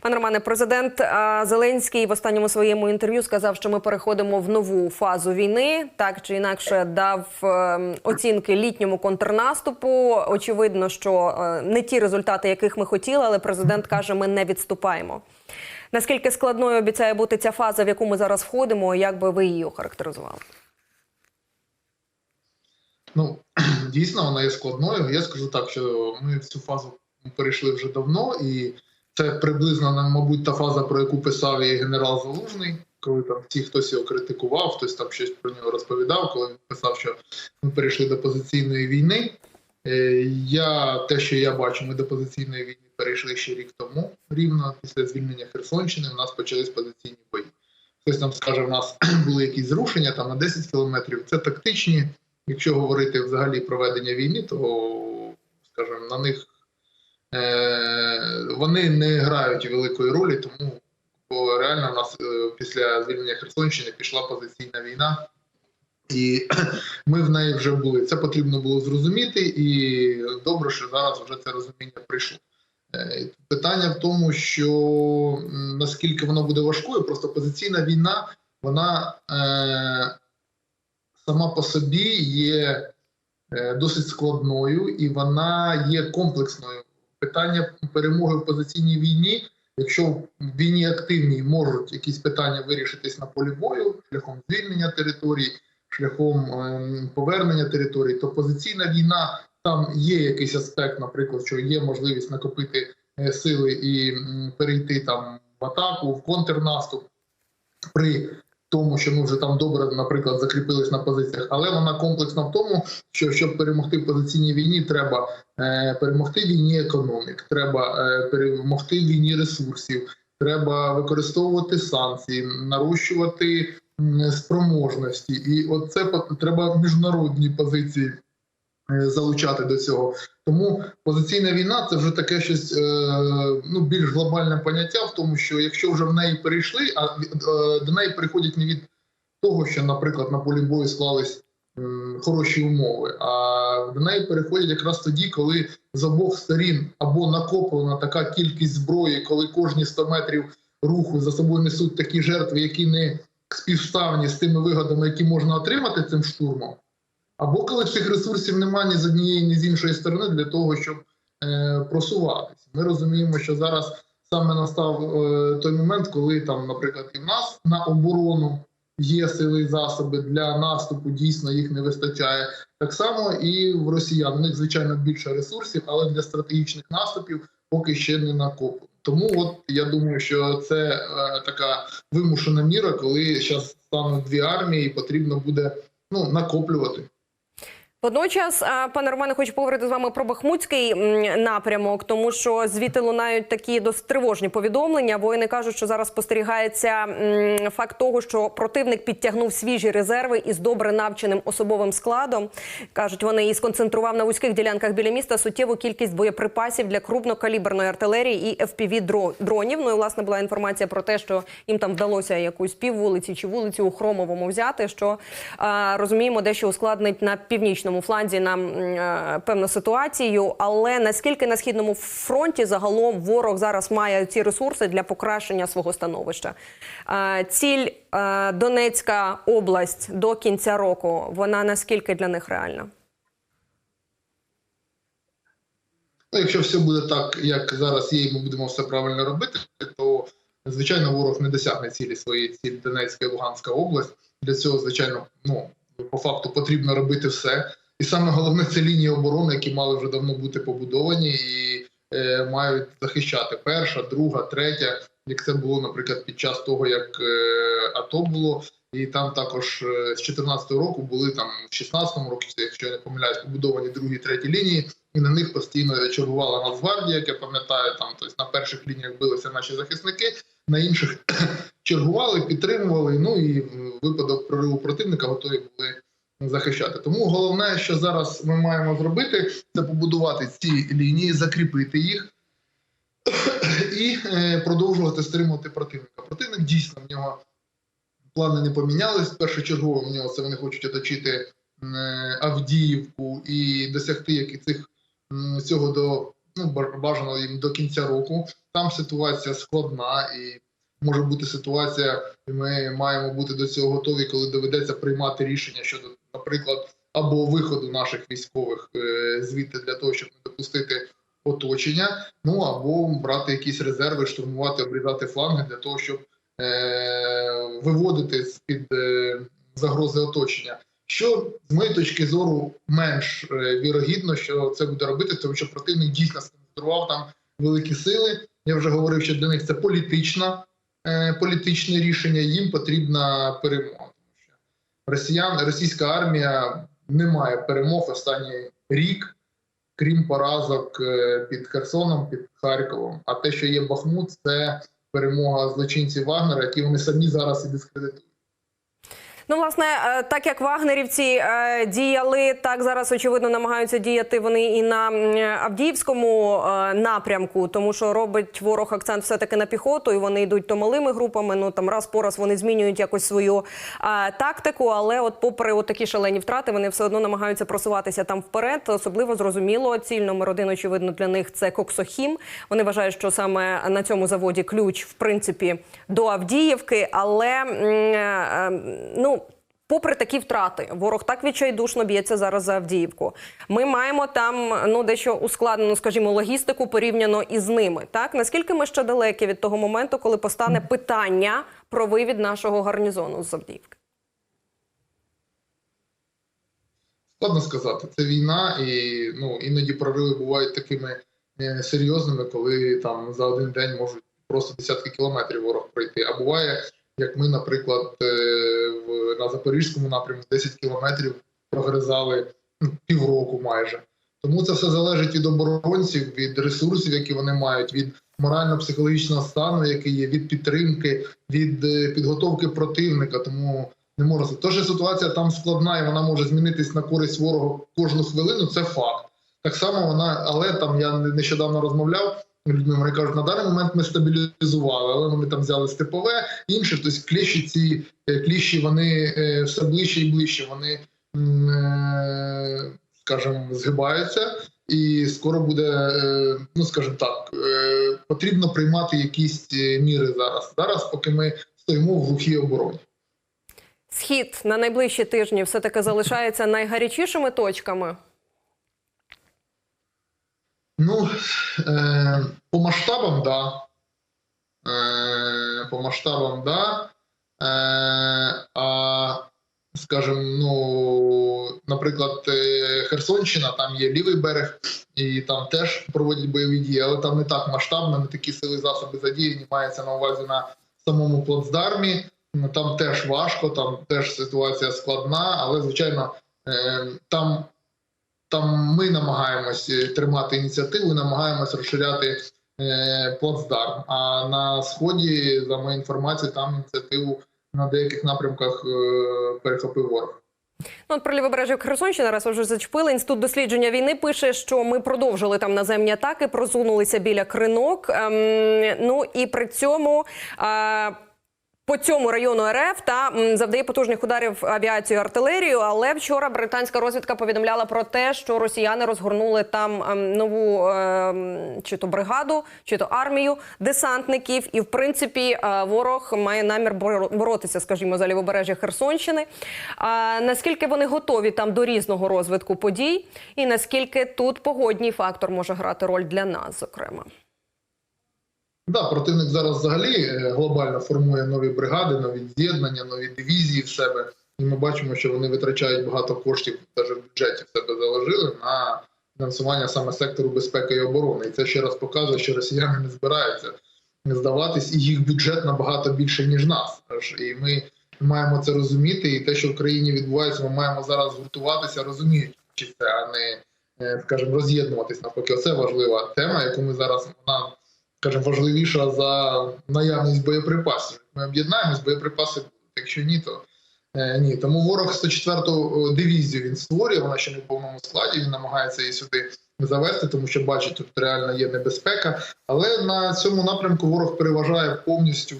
Пане Романе, президент Зеленський в останньому своєму інтерв'ю сказав, що ми переходимо в нову фазу війни. Так чи інакше дав ем, оцінки літньому контрнаступу. Очевидно, що е, не ті результати, яких ми хотіли, але президент каже, ми не відступаємо. Наскільки складною обіцяє бути ця фаза, в яку ми зараз входимо, як би ви її охарактеризували? Ну дійсно вона є складною. Я скажу так, що ми в цю фазу перейшли вже давно, і це приблизно нам, мабуть, та фаза, про яку писав і генерал Залужний, коли там всі хтось його критикував, хтось там щось про нього розповідав, коли він писав, що ми перейшли до позиційної війни. Е, Я те, що я бачу, ми до позиційної війни перейшли ще рік тому. Рівно після звільнення Херсонщини у нас почались позиційні бої. Хтось там скаже, у нас були якісь зрушення там на 10 кілометрів. Це тактичні. Якщо говорити взагалі про ведення війни, то скажімо, на них вони не грають великої ролі, тому бо реально у нас е, після звільнення Херсонщини пішла позиційна війна, і ми в неї вже були. Це потрібно було зрозуміти, і добре, що зараз вже це розуміння прийшло. Е, Питання в тому, що наскільки воно буде важкою, просто позиційна війна, вона е, сама по собі є е, досить складною і вона є комплексною. Питання перемоги в позиційній війні, якщо в війні активній можуть якісь питання вирішитись на полі бою шляхом звільнення територій, шляхом ем, повернення територій, то позиційна війна там є якийсь аспект, наприклад, що є можливість накопити е, сили і перейти там в атаку, в контрнаступ. При тому, що ми вже там добре, наприклад, закріпились на позиціях, але вона комплексна в тому, що щоб перемогти позиційній війні, треба е, перемогти війні економік, треба е, перемогти війні ресурсів, треба використовувати санкції, нарощувати спроможності, і оце треба міжнародні позиції залучати до цього. Тому позиційна війна це вже таке щось е, ну більш глобальне поняття в тому, що якщо вже в неї перейшли, а е, до неї приходять не від того, що, наприклад, на полі бою склались хороші умови, а до неї переходять якраз тоді, коли з обох сторін або накоплена така кількість зброї, коли кожні 100 метрів руху за собою несуть такі жертви, які не співставні з тими вигодами, які можна отримати цим штурмом. Або коли цих ресурсів немає ні з однієї, ні з іншої сторони для того, щоб е, просуватися. Ми розуміємо, що зараз саме настав е, той момент, коли там, наприклад, і в нас на оборону є сили і засоби для наступу, дійсно їх не вистачає. Так само і в росіян. У них звичайно більше ресурсів, але для стратегічних наступів поки ще не накоплено. Тому от я думаю, що це е, така вимушена міра, коли зараз стануть дві армії, і потрібно буде ну накоплювати. Водночас, пане Романе, хочу поговорити з вами про Бахмутський напрямок, тому що звідти лунають такі досить тривожні повідомлення. Воїни кажуть, що зараз спостерігається факт того, що противник підтягнув свіжі резерви із добре навченим особовим складом. кажуть, вони і сконцентрував на вузьких ділянках біля міста суттєву кількість боєприпасів для крупнокаліберної артилерії і fpv дронів. Ну і власне була інформація про те, що їм там вдалося якусь піввулиці чи вулицю у Хромовому взяти. Що розуміємо, дещо ускладнить на північному фланзі нам е, певну ситуацію. Але наскільки на східному фронті загалом ворог зараз має ці ресурси для покращення свого становища? А, ціль е, Донецька область до кінця року. Вона наскільки для них реальна? Ну, якщо все буде так, як зараз є, і ми будемо все правильно робити, то звичайно ворог не досягне цілі своєї цілі Донецька і Луганська область. Для цього, звичайно, ну по факту потрібно робити все. І саме головне це лінії оборони, які мали вже давно бути побудовані і е, мають захищати перша, друга, третя, як це було, наприклад, під час того, як е, АТО було. І там також е, з 2014 року були там в 16 році, якщо я не помиляюсь, побудовані другі, треті лінії, і на них постійно чергувала Нацгвардія, як я пам'ятаю, там тобто на перших лініях билися наші захисники, на інших чергували, підтримували. Ну і випадок прориву противника готові були захищати. Тому головне, що зараз ми маємо зробити, це побудувати ці лінії, закріпити їх. І е, продовжувати стримувати противника. Противник дійсно в нього плани не помінялись. Першочергово в нього це вони хочуть оточити е, Авдіївку і досягти як цих цього до ну бажано їм до кінця року. там ситуація складна і може бути ситуація, і ми маємо бути до цього готові, коли доведеться приймати рішення щодо, наприклад, або виходу наших військових е, звідти для того, щоб не допустити оточення, ну або брати якісь резерви, штурмувати, обрізати фланги для того, щоб е, виводити з під е, загрози оточення. Що з моєї точки зору менш е, вірогідно, що це буде робити, тому що противник дійсно сконцентрував там великі сили. Я вже говорив, що для них це політична, е, політичне рішення. Їм потрібна перемога. Росіян, російська армія не має перемог останній рік, крім поразок е, під Херсоном, під Харковом. А те, що є Бахмут, це перемога злочинців Вагнера, які вони самі зараз і дискредитують. Ну, власне, е, так як вагнерівці е, діяли, так зараз очевидно намагаються діяти вони і на Авдіївському е, напрямку, тому що робить ворог акцент все таки на піхоту, і вони йдуть то малими групами. Ну там раз по раз вони змінюють якось свою тактику. Але, от, попри от такі шалені втрати, вони все одно намагаються просуватися там вперед. Особливо зрозуміло, ціль номер один, очевидно, для них це Коксохім. Вони вважають, що саме на цьому заводі ключ в принципі до Авдіївки, але м, е, е, ну. Попри такі втрати, ворог так відчайдушно б'ється зараз за Авдіївку. Ми маємо там ну дещо ускладнену, скажімо, логістику порівняно із ними. Так наскільки ми ще далекі від того моменту, коли постане питання про вивід нашого гарнізону з Авдіївки? Складно сказати, це війна, і ну іноді прориви бувають такими е, серйозними, коли там за один день можуть просто десятки кілометрів ворог пройти. А буває, як ми, наприклад, е, на запорізькому напрямку 10 кілометрів прогризали ну, півроку майже. Тому це все залежить від оборонців, від ресурсів, які вони мають, від морально-психологічного стану, який є, від підтримки, від е, підготовки противника. Тому не можна сказати. То, що ситуація там складна і вона може змінитись на користь ворога кожну хвилину, це факт. Так само вона, але там я нещодавно розмовляв. Людьми вони кажуть, на даний момент ми стабілізували, але вони там взяли степове, інше, тобто кліщі ці е, кліщі вони е, все ближче і ближче. Вони, е, скажімо, згибаються, і скоро буде, ну скажімо так, потрібно приймати якісь міри зараз. Зараз, поки ми стоїмо в глухій обороні. Схід на найближчі тижні все таки залишається найгарячішими точками. Ну, е, по масштабам, да. Е, по масштабам, да. Е, а, скажем, ну, наприклад, Херсонщина, там є лівий берег, і там теж проводять бойові дії, але там не так масштабно, не такі сили засоби задіяні, мається на увазі на самому плацдармі. Там теж важко, там теж ситуація складна, але звичайно, там там ми намагаємось е, тримати ініціативу, намагаємось розширяти е, плацдарм. А на сході, за моєю інформацією, там ініціативу на деяких напрямках е, перехопив ворог. Ну, от про лівобережжя Херсонщини, раз вже зачепили. Інститут дослідження війни пише, що ми продовжили там наземні атаки, просунулися біля кринок. Ем, ну і при цьому. Е, по цьому району РФ та завдає потужних ударів авіацію артилерію. Але вчора британська розвідка повідомляла про те, що росіяни розгорнули там ем, нову ем, чи то бригаду, чи то армію десантників. І в принципі е, ворог має намір боро- боротися, скажімо, за лівобережжя Херсонщини. А наскільки вони готові там до різного розвитку подій, і наскільки тут погодній фактор може грати роль для нас, зокрема. Да, противник зараз взагалі е, глобально формує нові бригади, нові з'єднання, нові дивізії в себе. І ми бачимо, що вони витрачають багато коштів, навіть в бюджеті в себе заложили на фінансування саме сектору безпеки і оборони. І це ще раз показує, що росіяни не збираються здаватись, і їх бюджет набагато більше ніж нас. І ми маємо це розуміти. І те, що в країні відбувається, ми маємо зараз гуртуватися, розуміючи це, а не е, скажімо, роз'єднуватись навпаки. Оце важлива тема, яку ми зараз вона скажімо, важливіша за наявність боєприпасів. Ми об'єднаємось, боєприпаси. Якщо ні, то е, ні. Тому ворог 104-ту дивізію він створює, вона ще не в повному складі. Він намагається її сюди завести, тому що бачить, тут реально є небезпека. Але на цьому напрямку ворог переважає повністю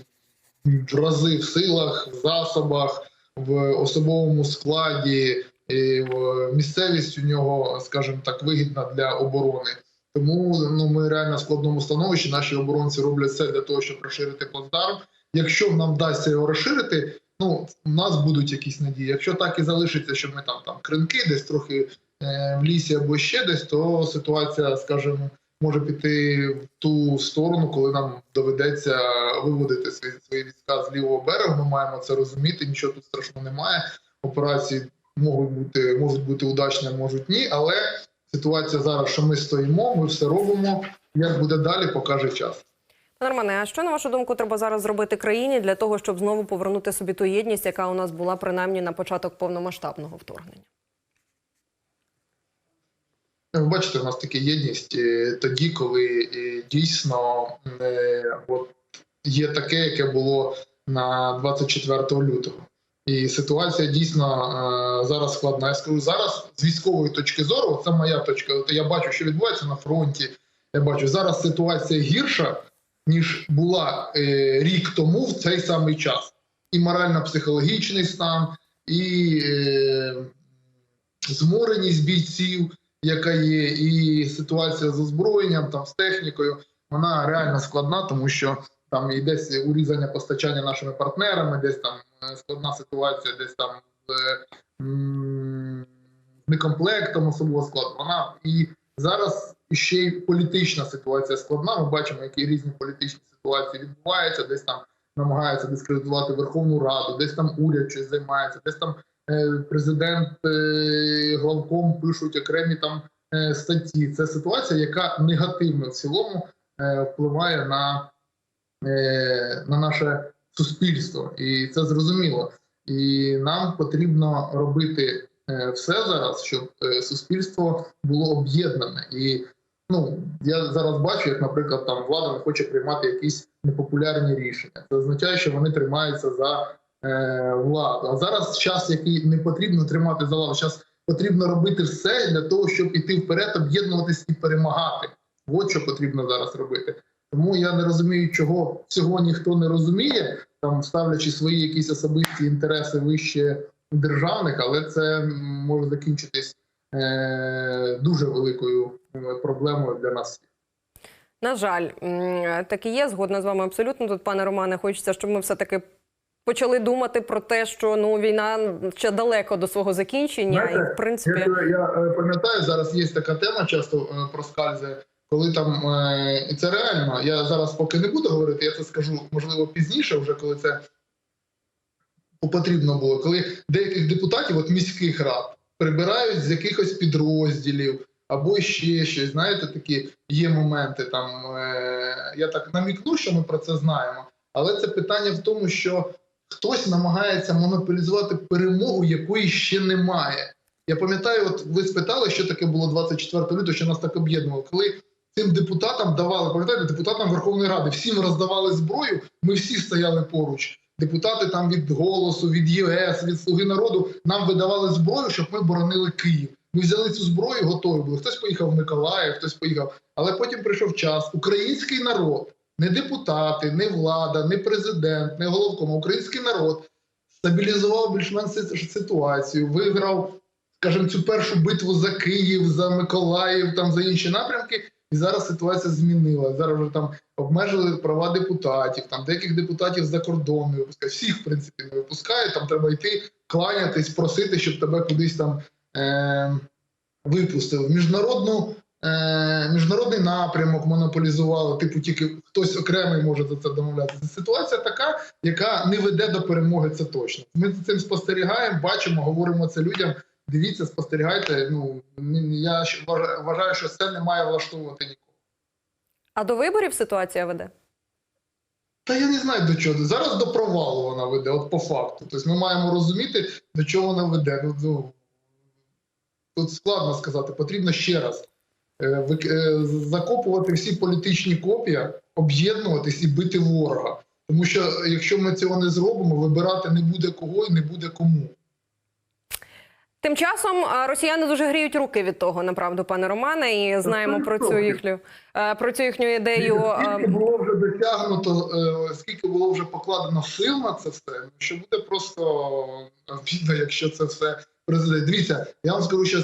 в рази в силах, в засобах, в особовому складі. І в- місцевість у нього, скажімо так, вигідна для оборони. Тому ну ми реально в складному становищі. Наші оборонці роблять все для того, щоб розширити плацдарм. Якщо нам вдасться його розширити, ну у нас будуть якісь надії. Якщо так і залишиться, що ми там там кринки, десь трохи е, в лісі або ще десь, то ситуація, скажімо, може піти в ту сторону, коли нам доведеться виводити свої, свої війська з лівого берегу. Ми маємо це розуміти. Нічого тут страшного немає. Операції можуть бути можуть бути удачні, можуть ні. Але ситуація зараз, що ми стоїмо, ми все робимо. Як буде далі, покаже час. Пане Романе, а що на вашу думку треба зараз зробити країні для того, щоб знову повернути собі ту єдність, яка у нас була принаймні на початок повномасштабного вторгнення? Ви бачите, у нас така єдність е, тоді, коли е, дійсно е, от є таке, яке було на 24 лютого. І ситуація дійсно е, зараз складна. Я скажу зараз з військової точки зору, це моя точка. От я бачу, що відбувається на фронті. Я бачу, зараз ситуація гірша, ніж була е, рік тому в цей самий час. І морально-психологічний стан, і е, змореність бійців, яка є, і ситуація з озброєнням, там з технікою, вона реально складна, тому що там і урізання постачання нашими партнерами, десь там складна ситуація, десь там з некомплектом особового складу. Вона і зараз ще й політична ситуація складна. Ми бачимо, які різні політичні ситуації відбуваються, десь там намагаються дискредитувати Верховну Раду, десь там уряд щось займається, десь там е, президент е, главком пишуть окремі там е, статті. Це ситуація, яка негативно в цілому е, впливає на, е, на наше суспільство, і це зрозуміло. І нам потрібно робити е, все зараз, щоб е, суспільство було об'єднане. І ну я зараз бачу, як, наприклад, там влада не хоче приймати якісь непопулярні рішення. Це означає, що вони тримаються за е, владу. А зараз час, який не потрібно тримати за владу, час потрібно робити все для того, щоб іти вперед, об'єднуватись і перемагати. От що потрібно зараз робити. Тому я не розумію, чого цього ніхто не розуміє, там ставлячи свої якісь особисті інтереси вище державних, але це може закінчитись е, дуже великою е, проблемою для нас. На жаль, так і є. Згодна з вами абсолютно. Тут, пане Романе, хочеться, щоб ми все таки почали думати про те, що ну війна ще далеко до свого закінчення, і в принципі. Я, я е, пам'ятаю, зараз є така тема, часто е, проскальзує, коли там е, і це реально. Я зараз поки не буду говорити, я це скажу можливо пізніше, вже коли це потрібно було. Коли деяких депутатів, от міських рад, прибирають з якихось підрозділів або ще щось. Знаєте, такі є моменти. Там е, я так намікну, що ми про це знаємо, але це питання в тому, що хтось намагається монополізувати перемогу, якої ще немає. Я пам'ятаю, от ви спитали, що таке було 24 лютого, що нас так об'єднувало. Коли цим депутатам давали, пам'ятаєте, депутатам Верховної Ради всім роздавали зброю, ми всі стояли поруч. Депутати там від голосу, від ЄС, від Слуги народу нам видавали зброю, щоб ми боронили Київ. Ми взяли цю зброю, готові були. Хтось поїхав в Миколаїв, хтось поїхав. Але потім прийшов час. Український народ, не депутати, не влада, не президент, не головком, український народ стабілізував більш-менш ситуацію, виграв, скажімо, цю першу битву за Київ, за Миколаїв, там за інші напрямки. І зараз ситуація змінила. Зараз вже там обмежили права депутатів, там деяких депутатів за кордон не випускають. Всіх, в принципі, не випускають. Там треба йти, кланятись, просити, щоб тебе кудись там е- випустили. Міжнародну, е- міжнародний напрямок монополізували, типу, тільки хтось окремий може за це домовлятися. Ситуація така, яка не веде до перемоги, це точно. Ми за цим спостерігаємо, бачимо, говоримо це людям. Дивіться, спостерігайте. Ну я вважаю- що це не має влаштовувати нікого. А до виборів ситуація веде? Та я не знаю до чого. Зараз до провалу вона веде, от по факту. Тобто ми маємо розуміти, до чого вона веде. Ну, ну, тут складно сказати, потрібно ще раз е, е, закопувати всі політичні копія, об'єднуватись і бити ворога. Тому що якщо ми цього не зробимо, вибирати не буде кого і не буде кому. Тим часом росіяни дуже гріють руки від того, направду, пане Романе, і знаємо про цю їхню е, про цю їхню ідею. Скільки е, було вже досягнуто, е, скільки було вже покладено сил на це все, ну, що буде просто обідно, якщо це все президент. Дивіться, я вам скажу, що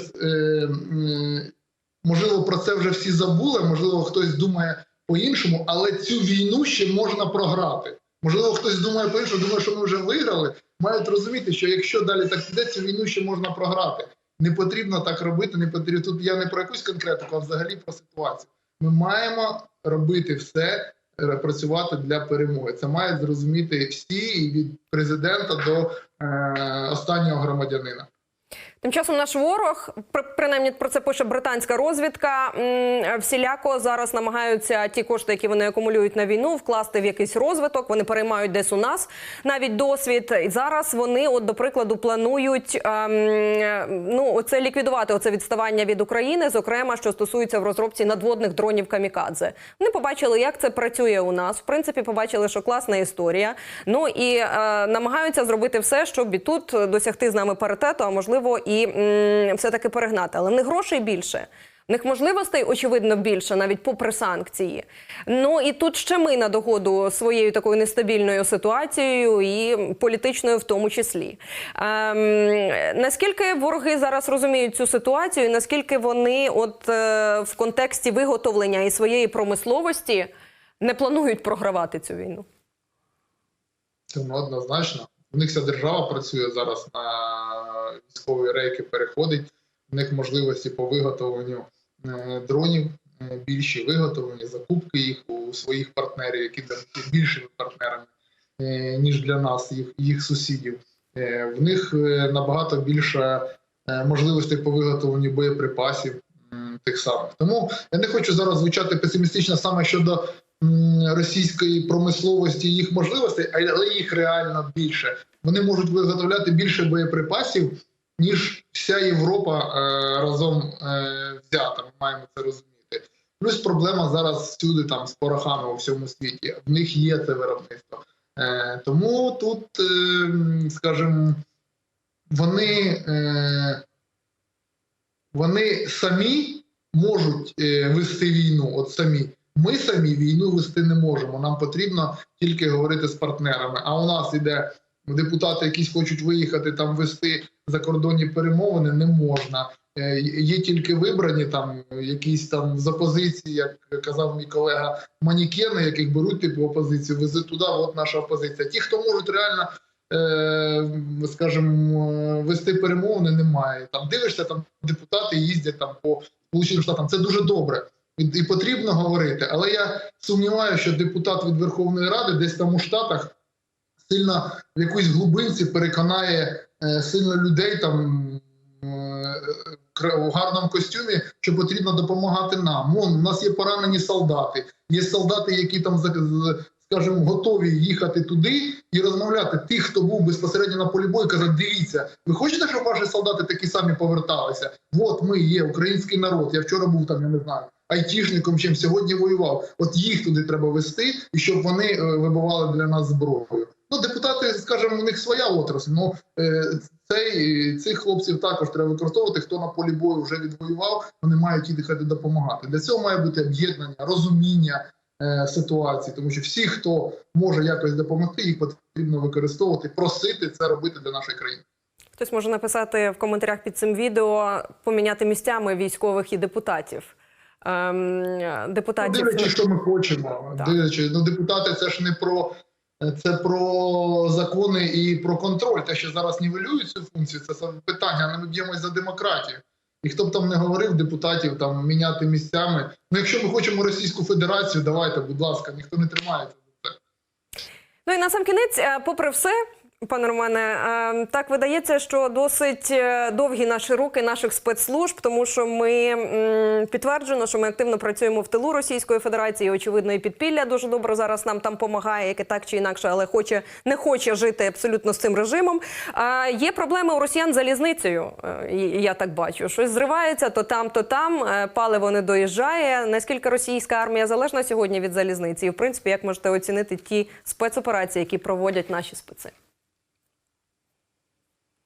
можливо, про це вже всі забули, можливо, хтось думає по-іншому, але цю війну ще можна програти. Можливо, хтось думає по-іншому, думає, що ми вже виграли. Мають розуміти, що якщо далі так піде, цю війну ще можна програти. Не потрібно так робити. Не потрібно тут. Я не про якусь конкретику, а взагалі про ситуацію. Ми маємо робити все, е, працювати для перемоги. Це мають зрозуміти всі від президента до е, останнього громадянина. Тим часом наш ворог, при- принаймні про це пише британська розвідка. Всіляко зараз намагаються ті кошти, які вони акумулюють на війну, вкласти в якийсь розвиток. Вони переймають десь у нас навіть досвід. І зараз вони, от до прикладу, планують ем, ну оце ліквідувати оце відставання від України, зокрема, що стосується в розробці надводних дронів камікадзе. Вони побачили, як це працює у нас. В принципі, побачили, що класна історія. Ну і е, намагаються зробити все, щоб і тут досягти з нами паритету, а можливо, і м, все-таки перегнати. Але в них грошей більше. В них можливостей, очевидно, більше, навіть попри санкції. Ну і тут ще ми на догоду своєю такою нестабільною ситуацією і політичною, в тому числі. Ем, наскільки вороги зараз розуміють цю ситуацію? і Наскільки вони, от е, в контексті виготовлення і своєї промисловості, не планують програвати цю війну? Тому однозначно. У них вся держава працює зараз на військові рейки, переходить. У них можливості по виготовленню е, дронів е, більші виготовлені, закупки їх у своїх партнерів, які є більшими партнерами, е, ніж для нас, їх, їх сусідів. В них набагато більше можливостей по виготовленню боєприпасів тих самих. Тому я не хочу зараз звучати песимістично саме щодо російської промисловості їх можливостей, але їх реально більше. Вони можуть виготовляти більше боєприпасів, ніж вся Європа е, разом е, взята. Ми маємо це розуміти. Плюс проблема зараз всюди там з порохами у всьому світі. В них є це виробництво. Е, тому тут, скажімо, вони, вони самі можуть вести війну. От самі. Ми самі війну вести не можемо. Нам потрібно тільки говорити з партнерами. А у нас іде депутати, якісь хочуть виїхати там вести закордонні перемовини, не можна. Е, Є тільки вибрані там якісь там з опозиції, як казав мій колега, манікени, яких беруть типу опозицію, везуть туди. От наша опозиція. Ті, хто можуть реально. е, Скажімо, вести перемовини немає. Там дивишся, там депутати їздять там по Сполученим Штатам. Це дуже добре і, потрібно говорити. Але я сумніваюся, що депутат від Верховної Ради десь там у Штатах сильно в якоїсь глибинці переконає е, сильно людей там е, у гарному костюмі, що потрібно допомагати нам. Вон, у нас є поранені солдати, є солдати, які там скажімо, готові їхати туди і розмовляти. Тих, хто був безпосередньо на полі бою, казати, дивіться, ви хочете, щоб ваші солдати такі самі поверталися? От ми є, український народ. Я вчора був там, я не знаю, айтішником, чим сьогодні воював. От їх туди треба вести, і щоб вони е, вибивали для нас зброю. Ну, депутати, скажімо, у них своя отрасль. Ну е, цей цих хлопців також треба використовувати. Хто на полі бою вже відвоював, вони мають їхати допомагати. Для цього має бути об'єднання, розуміння е, ситуації, тому що всі, хто може якось допомогти, їх потрібно використовувати, просити це робити для нашої країни. Хтось може написати в коментарях під цим відео поміняти місцями військових і депутатів. Ем, депутатів Дивлячись, що ми хочемо. Дивлячись, ну депутати це ж не про це про закони і про контроль. Те, що зараз нівелюють цю функцію, це саме питання. Але ми б'ємось за демократію. І хто б там не говорив, депутатів там міняти місцями. Ну, якщо ми хочемо Російську Федерацію, давайте, будь ласка, ніхто не тримається за це. Ну і на сам кінець, е, попри все, пане Романе, е, так видається, що досить е, довгі наші руки наших спецслужб, тому що ми підтверджено, що ми активно працюємо в тилу Російської Федерації. Очевидно, і підпілля дуже добре зараз нам там допомагає, яке так чи інакше, але хоче не хоче жити абсолютно з цим режимом. А є проблеми у росіян з залізницею. е, Я так бачу, щось зривається то там, то там. Паливо не доїжджає. Наскільки російська армія залежна сьогодні від залізниці? І в принципі, як можете оцінити ті спецоперації, які проводять наші специ?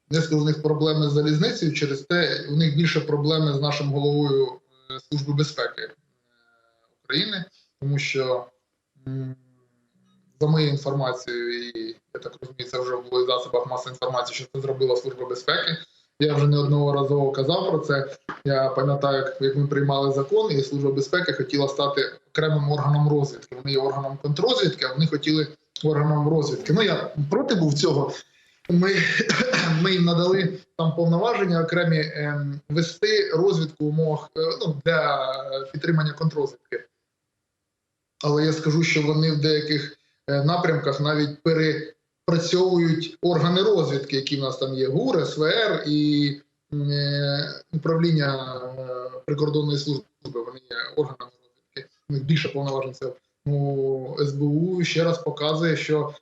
Низка у них проблеми з залізницею. Через те у них більше проблеми з нашим головою е, Служби безпеки е, України, тому що за моєю інформацією, і я так розумію, це вже було в засобах масової інформації, що це зробила Служба безпеки. Я вже неодноразово казав про це. Я пам'ятаю, як- ми приймали закон, і служба безпеки хотіла стати окремим органом розвідки. Вони є органом контррозвідки, а вони хотіли органом розвідки. Ну я проти був цього. Ми, ми їм надали там повноваження окремі ем, вести розвідку умовах е, ну, для підтримання контррозвідки. Але я скажу, що вони в деяких е, напрямках навіть перепрацьовують органи розвідки, які в нас там є ГУР, СВР і е, управління е, прикордонної служби. Вони є органами розвідки. У них більше повноважень ну, СБУ ще раз показує, що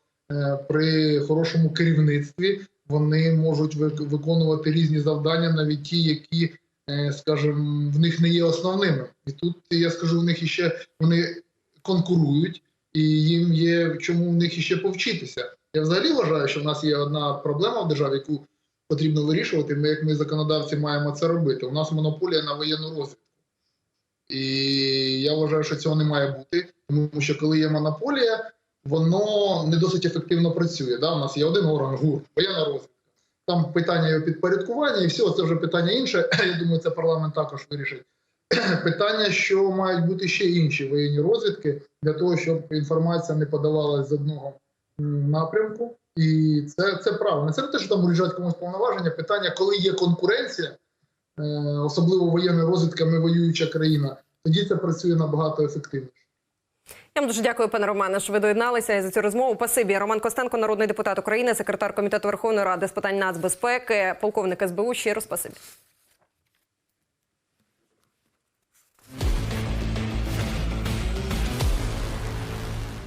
при хорошому керівництві вони можуть виконувати різні завдання, навіть ті, які, е, скажімо, в них не є основними. І тут я скажу, в них іще вони конкурують, і їм є чому в них іще повчитися. Я взагалі вважаю, що в нас є одна проблема в державі, яку потрібно вирішувати. Ми, як ми законодавці, маємо це робити. У нас монополія на воєнну розвідку. І я вважаю, що цього не має бути, тому що коли є монополія, воно не досить ефективно працює. Да? У нас є один орган ГУР, воєнна розвідка. Там питання його підпорядкування, і все, це вже питання інше. Я думаю, це парламент також вирішить. Питання, що мають бути ще інші воєнні розвідки для того, щоб інформація не подавалася з одного напрямку. І це, це правильно. Це не те, що там уріжать комусь повноваження. Питання, коли є конкуренція, е, особливо воєнна розвідка, ми воююча країна, тоді це працює набагато ефективніше. Я вам дуже дякую, пане Романе, що ви доєдналися за цю розмову. Пасибі Роман Костенко, народний депутат України, секретар комітету Верховної Ради з питань нацбезпеки, полковник СБУ. Щиро спасибі.